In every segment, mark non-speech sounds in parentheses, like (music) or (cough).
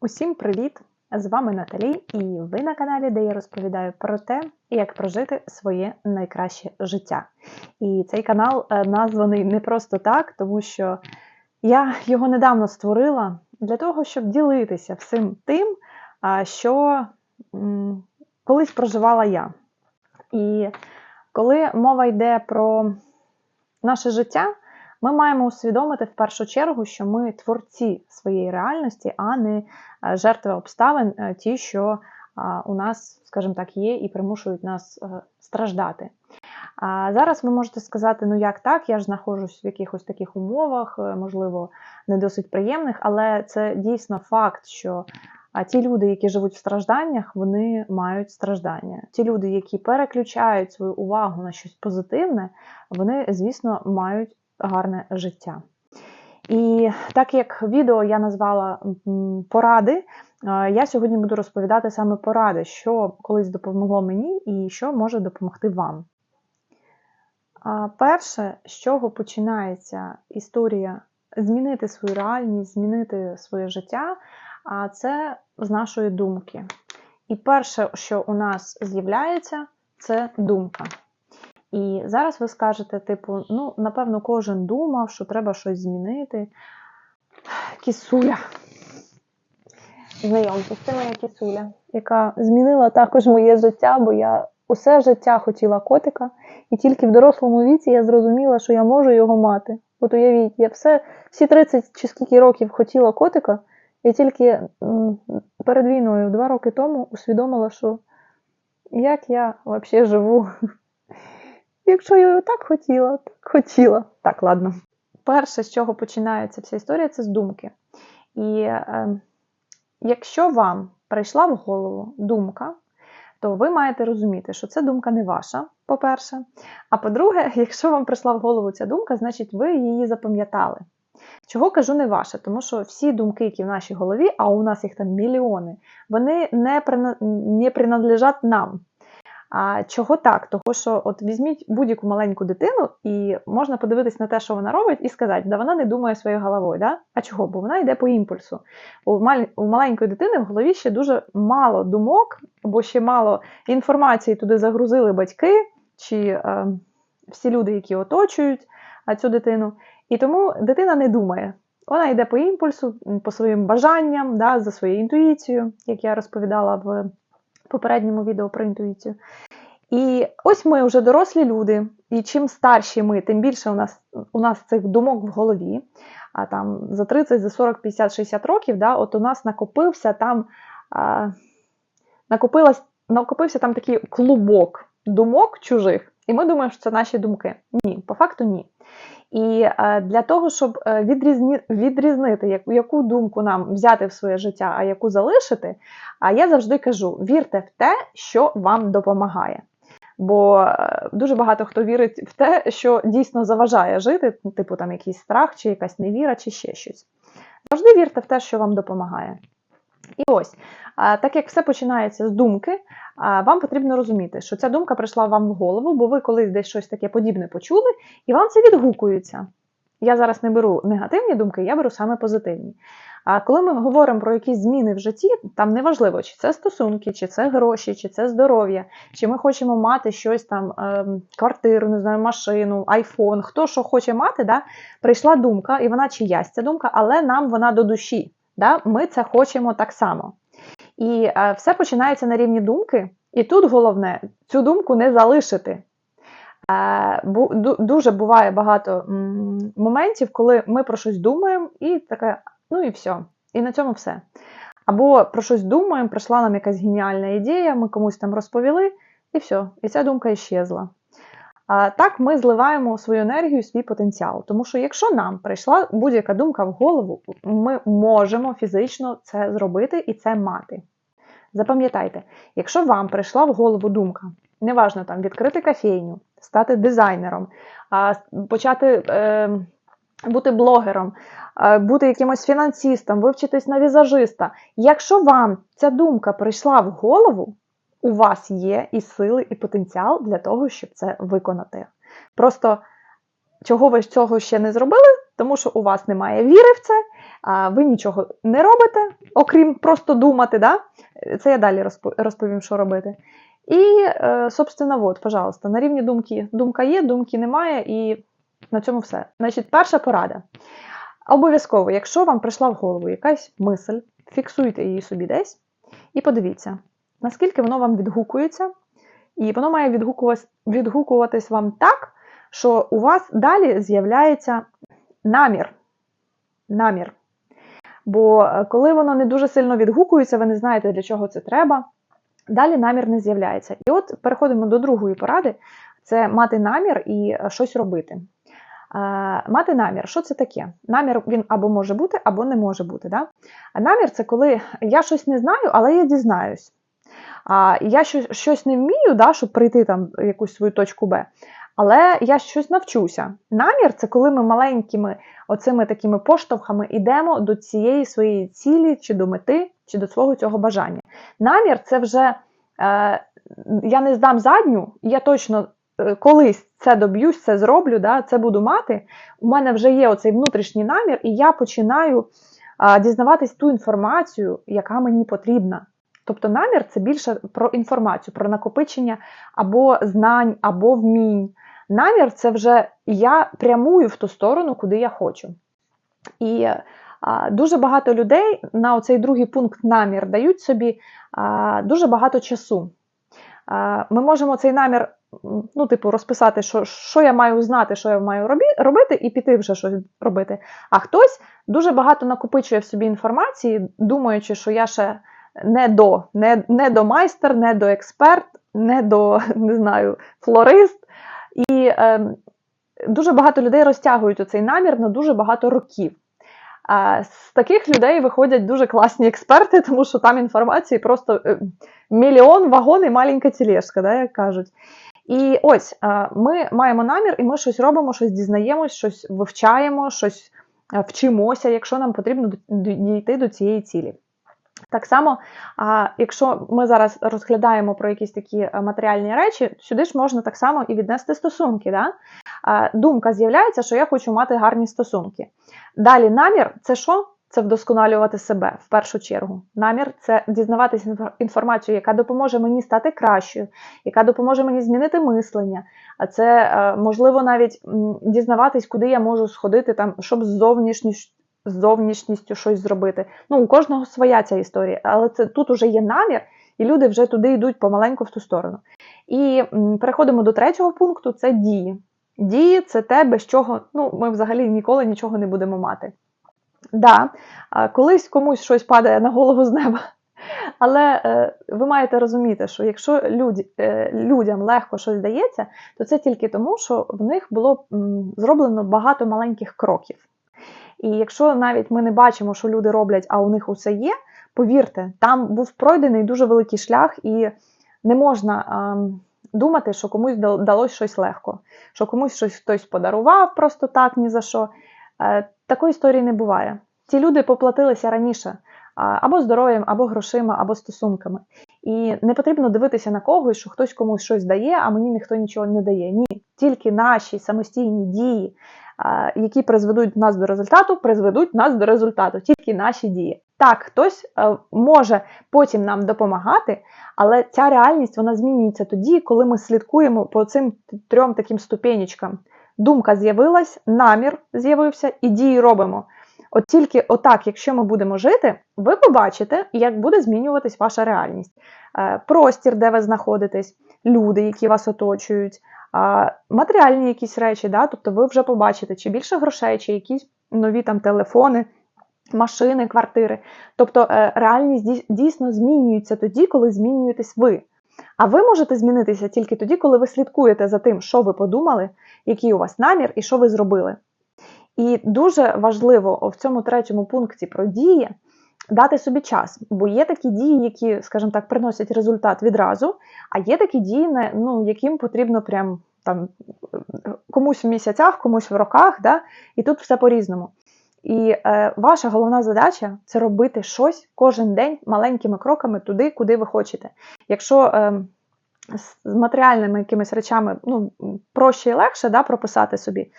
Усім привіт! З вами Наталі, і ви на каналі, де я розповідаю про те, як прожити своє найкраще життя. І цей канал е, названий не просто так, тому що я його недавно створила для того, щоб ділитися всім тим, що колись проживала я. І коли мова йде про наше життя, ми маємо усвідомити в першу чергу, що ми творці своєї реальності, а не е, жертви обставин, е, ті, що у нас, скажімо так, є і примушують нас е, страждати. А зараз ви можете сказати, ну як так, я ж знаходжусь в якихось таких умовах, е, можливо, не досить приємних, але це дійсно факт, що ті люди, які живуть в стражданнях, вони мають страждання. Ті люди, які переключають свою увагу на щось позитивне, вони, звісно, мають гарне життя. І так як відео я назвала поради, е, я сьогодні буду розповідати саме поради, що колись допомогло мені і що може допомогти вам. Перше, з чого починається історія змінити свою реальність, змінити своє життя, це з нашої думки. І перше, що у нас з'являється, це думка. І зараз ви скажете, типу, ну, напевно, кожен думав, що треба щось змінити. Кісуля. Знайомтесь, це моя кісуля, яка змінила також моє життя, бо я усе життя хотіла котика, і тільки в дорослому віці я зрозуміла, що я можу його мати. От уявіть, я все, всі 30 чи скільки років хотіла котика, і тільки перед війною, два роки тому, усвідомила, що як я взагалі живу. Якщо я так хотіла, так хотіла. Так, ладно. Перше, з чого починається вся історія, це з думки. І е, якщо вам прийшла в голову думка, то ви маєте розуміти, що це думка не ваша, по-перше. А по-друге, (laughs) якщо вам прийшла в голову ця думка, значить ви її запам'ятали. Чого кажу не ваша? Тому що всі думки, які в нашій голові, а у нас їх там мільйони, вони не, прина... не принадлежать нам. А чого так? Того, що от візьміть будь-яку маленьку дитину, і можна подивитись на те, що вона робить, і сказати, да вона не думає своєю головою. Да? А чого? Бо вона йде по імпульсу. У, маль... у маленької дитини в голові ще дуже мало думок, бо ще мало інформації туди загрузили батьки чи е, всі люди, які оточують цю дитину. І тому дитина не думає. Вона йде по імпульсу, по своїм бажанням, да, за своєю інтуїцією, як я розповідала в попередньому відео про інтуїцію. І ось ми вже дорослі люди, і чим старші ми, тим більше у нас у нас цих думок в голові. А там за 30, за 40, 50, 60 років, да, от у нас накопився там а, накопилась, накопився там такий клубок думок чужих, і ми думаємо, що це наші думки. Ні, по факту ні. І е, для того, щоб е, відрізні, відрізнити, яку, думку нам взяти в своє життя, а яку залишити, я завжди кажу: вірте в те, що вам допомагає. Бо е, дуже багато хто вірить в те, що дійсно заважає жити, типу там якийсь страх, чи якась невіра, чи ще щось. Завжди вірте в те, що вам допомагає. І ось, так як все починається з думки, вам потрібно розуміти, що ця думка прийшла вам в голову, бо ви колись десь щось таке подібне почули, і вам це відгукується. Я зараз не беру негативні думки, я беру саме позитивні. А коли ми говоримо про якісь зміни в житті, там неважливо, чи це стосунки, чи це гроші, чи це здоров'я, чи ми хочемо мати щось там, ем, квартиру, не знаю, машину, айфон, хто що хоче мати, да, прийшла думка, і вона чиясь ця думка, але нам вона до душі. Да? Ми це хочемо так само. І е, все починається на рівні думки, і тут головне цю думку не залишити. Е, бу, дуже буває багато м, моментів, коли ми про щось думаємо, і таке, ну і все. І на цьому все. Або про щось думаємо, прийшла нам якась геніальна ідея, ми комусь там розповіли, і все. І ця думка іщезла. Так ми зливаємо свою енергію, свій потенціал. Тому що якщо нам прийшла будь-яка думка в голову, ми можемо фізично це зробити і це мати. Запам'ятайте, якщо вам прийшла в голову думка, неважно там відкрити кофейню, стати дизайнером, почати е, бути блогером, бути якимось фінансистом, вивчитись на візажиста. Якщо вам ця думка прийшла в голову, у вас є і сили, і потенціал для того, щоб це виконати. Просто чого ви цього ще не зробили, тому що у вас немає віри в це, ви нічого не робите, окрім просто думати. Да? Це я далі розповім, що робити. І, е, собственно, от, пожалуйста, на рівні думки. Думка є, думки немає, і на цьому все. Значить, перша порада. Обов'язково, якщо вам прийшла в голову якась мисль, фіксуйте її собі десь і подивіться, наскільки воно вам відгукується, і воно має відгукуватись, відгукуватись вам так, що у вас далі з'являється намір. Намір. Бо е, коли воно не дуже сильно відгукується, ви не знаєте, для чого це треба, далі намір не з'являється. І от переходимо до другої поради: це мати намір і е, щось робити. Е, Мати намір, що це таке? Намір він або може бути, або не може бути. Да? Намір це коли я щось не знаю, але я дізнаюсь. А я щось, щось не вмію, да, щоб прийти там якусь свою точку Б, але я щось навчуся. Намір це коли ми маленькими оцими такими поштовхами йдемо до цієї своєї цілі, чи до мети, чи до свого цього бажання. Намір це вже е, я не здам задню, я точно е, колись це доб'юсь, це зроблю, да, це буду мати. У мене вже є оцей внутрішній намір, і я починаю е, дізнаватись ту інформацію, яка мені потрібна. Тобто намір це більше про інформацію, про накопичення або знань, або вмінь. Намір це вже я прямую в ту сторону, куди я хочу. І а, дуже багато людей на оцей другий пункт намір дають собі а, дуже багато часу. А, ми можемо цей намір ну, типу, розписати, що, що я маю знати, що я маю робі, робити, і піти вже щось робити. А хтось дуже багато накопичує в собі інформації, думаючи, що я ще не до, не, не до майстер, не до експерт, не до (laughs) не знаю, флорист. І е, дуже багато людей розтягують оцей намір на дуже багато років. А з таких людей виходять дуже класні експерти, (laughs) тому що там інформації просто е, мільйон вагон і маленька тілешка, да, як кажуть. І ось е, ми маємо намір, і ми щось робимо, щось дізнаємось, щось вивчаємо, щось е, вчимося, якщо нам потрібно дійти до цієї цілі. Так само, якщо ми зараз розглядаємо про якісь такі е, матеріальні речі, сюди ж можна так само і віднести стосунки. Да? Думка з'являється, що я хочу мати гарні стосунки. Далі намір це що? Це вдосконалювати себе в першу чергу. Намір це дізнаватися інфо- інформацію, яка допоможе мені стати кращою, яка допоможе мені змінити мислення. А це е, можливо навіть дізнаватись, куди я можу сходити, там, щоб з зовнішністю з зовнішністю щось зробити. Ну, у кожного своя ця історія, але це тут уже є намір, і люди вже туди йдуть помаленьку в ту сторону. І переходимо до третього пункту: це дії. Дії це те, без чого ну, ми взагалі ніколи нічого не будемо мати. Да, колись комусь щось падає на голову з неба. (laughs) Але е, ви маєте розуміти, що якщо люд, е, людям легко щось дається, то це тільки тому, що в них було м, зроблено багато маленьких кроків. І якщо навіть ми не бачимо, що люди роблять, а у них усе є, повірте, там був пройдений дуже великий шлях, і не можна ем, думати, що комусь дал- далось щось легко, що комусь щось хтось подарував просто так, ні за що. Е, такої історії не буває. Ці люди поплатилися раніше а, або здоров'ям, або грошима, або стосунками. І не потрібно дивитися на когось, що хтось комусь щось дає, а мені ніхто нічого не дає. Ні, тільки наші самостійні дії, а, які призведуть нас до результату, призведуть нас до результату, тільки наші дії. Так, хтось е, може потім нам допомагати, але ця реальність вона змінюється тоді, коли ми слідкуємо по цим трьом таким ступенечкам. Думка з'явилась, намір з'явився і дії робимо. От тільки отак, якщо ми будемо жити, ви побачите, як буде змінюватись ваша реальність. Е, Простір, де ви знаходитесь, люди, які вас оточують, матеріальні якісь речі, да? тобто ви вже побачите, чи більше грошей, чи якісь нові там телефони, машини, квартири. Тобто е, реальність дійсно змінюється тоді, коли змінюєтесь ви. А ви можете змінитися тільки тоді, коли ви слідкуєте за тим, що ви подумали, який у вас намір і що ви зробили. І дуже важливо в цьому третьому пункті про дії дати собі час, бо є такі дії, які, скажімо так, приносять результат відразу, а є такі дії, ну, яким потрібно прям там комусь в місяцях, комусь в роках, да? і тут все по-різному. І е, ваша головна задача це робити щось кожен день маленькими кроками туди, куди ви хочете. Якщо е, з матеріальними якимись речами ну, проще і легше да, прописати собі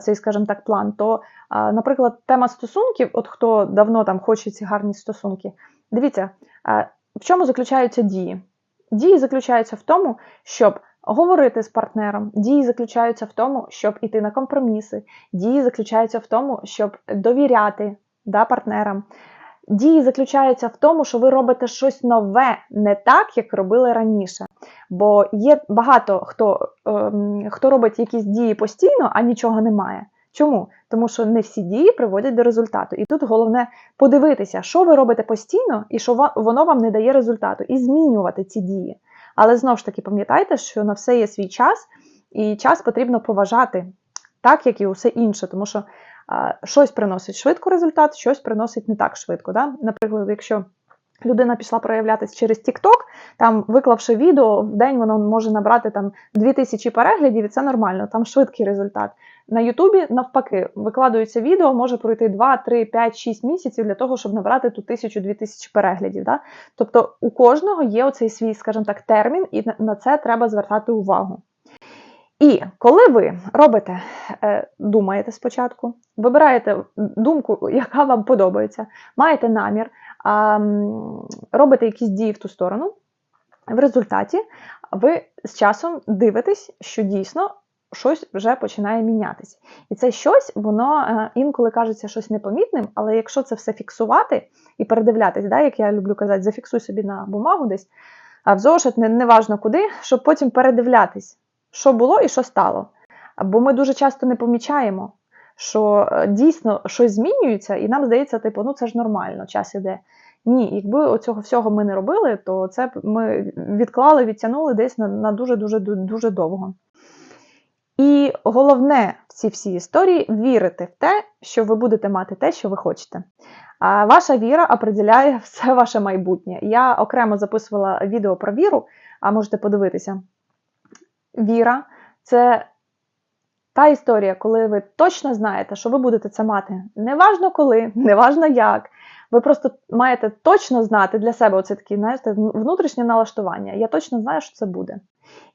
цей, скажімо так, план, то, наприклад, тема стосунків, от хто давно там хоче ці гарні стосунки, дивіться, в чому заключаються дії? Дії заключаються в тому, щоб говорити з партнером, дії заключаються в тому, щоб іти на компроміси, дії заключаються в тому, щоб довіряти да, партнерам. Дії заключаються в тому, що ви робите щось нове, не так, як робили раніше. Бо є багато хто, ем, хто робить якісь дії постійно, а нічого немає. Чому? Тому що не всі дії приводять до результату. І тут головне подивитися, що ви робите постійно, і що воно вам не дає результату, і змінювати ці дії. Але знову ж таки, пам'ятайте, що на все є свій час, і час потрібно поважати, так як і усе інше, тому що щось приносить швидко результат, щось приносить не так швидко. Да? Наприклад, якщо людина пішла проявлятися через TikTok, там виклавши відео, в день воно може набрати там 2000 переглядів, і це нормально, там швидкий результат. На Ютубі, навпаки, викладується відео, може пройти 2, 3, 5, 6 місяців для того, щоб набрати ту тисячу-дві тисячі переглядів. Да? Тобто у кожного є оцей свій, скажімо так, термін, і на це треба звертати увагу. І коли ви робите, е, думаєте спочатку, вибираєте думку, яка вам подобається, маєте намір, робите якісь дії в ту сторону, в результаті ви з часом дивитесь, що дійсно щось вже починає мінятися. І це щось, воно е, інколи кажеться щось непомітним, але якщо це все фіксувати і передивлятись, да, як я люблю казати, зафіксуй собі на бумагу десь, а в зошит, неважно не куди, щоб потім передивлятись, що було і що стало. Бо ми дуже часто не помічаємо, що е, дійсно щось змінюється, і нам здається, типу, ну це ж нормально, час іде. Ні, якби оцього всього ми не робили, то це б ми відклали, відтягнули десь на дуже-дуже дуже довго. І головне в цій всій історії вірити в те, що ви будете мати те, що ви хочете. А Ваша віра определяє (laughs) все ваше майбутнє. Я окремо записувала відео про віру, а можете подивитися. Віра це та історія, коли ви точно знаєте, що ви будете це мати. Неважно коли, неважно як. Ви просто маєте точно знати для себе оце таке, знаєте, внутрішнє налаштування. Я точно знаю, що це буде.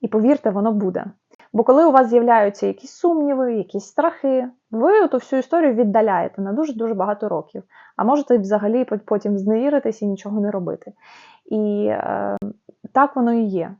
І повірте, воно буде. Бо коли у вас з'являються якісь сумніви, якісь страхи, ви ту всю історію віддаляєте на дуже-дуже багато років. А можете взагалі потім зневіритись і нічого не робити. І е, так воно і є.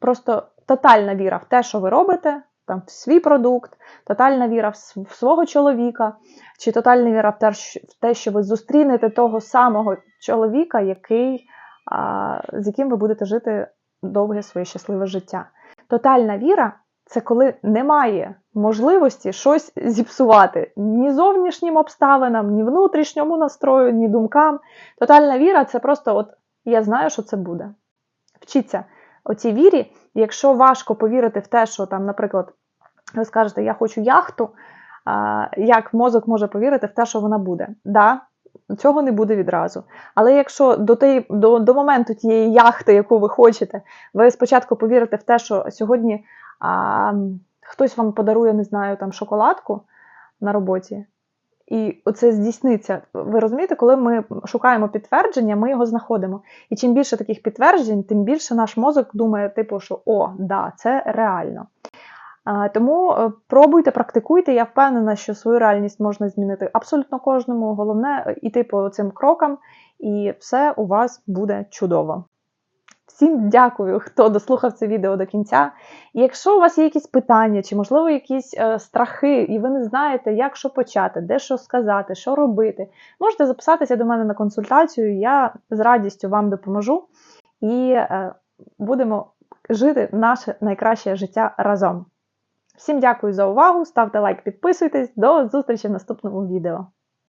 Просто тотальна віра в те, що ви робите, там, в свій продукт, тотальна віра в свого чоловіка, чи тотальна віра в те, що ви зустрінете того самого чоловіка, який, а, з яким ви будете жити довге своє щасливе життя. Тотальна віра це коли немає можливості щось зіпсувати ні зовнішнім обставинам, ні внутрішньому настрою, ні думкам. Тотальна віра це просто от я знаю, що це буде. Вчіться оцій вірі, якщо важко повірити в те, що там, наприклад, ви скажете, я хочу яхту, як мозок може повірити в те, що вона буде? Да, Цього не буде відразу. Але якщо до tej, до, до моменту тієї яхти, яку ви хочете, ви спочатку повірите в те, що сьогодні а, хтось вам подарує, не знаю, там шоколадку на роботі, і оце здійсниться. Ви розумієте, коли ми шукаємо підтвердження, ми його знаходимо. І чим більше таких підтверджень, тим більше наш мозок думає, типу, що о, да, це реально. Тому е, пробуйте, практикуйте. Я впевнена, що свою реальність можна змінити абсолютно кожному. Головне йти по цим крокам, і все у вас буде чудово. Всім дякую, хто дослухав це відео до кінця. І якщо у вас є якісь питання, чи, можливо, якісь е, страхи, і ви не знаєте, як що почати, де що сказати, що робити, можете записатися до мене на консультацію, я з радістю вам допоможу і е, будемо жити наше найкраще життя разом. Всім дякую за увагу, ставте лайк, підписуйтесь, до зустрічі в наступному відео.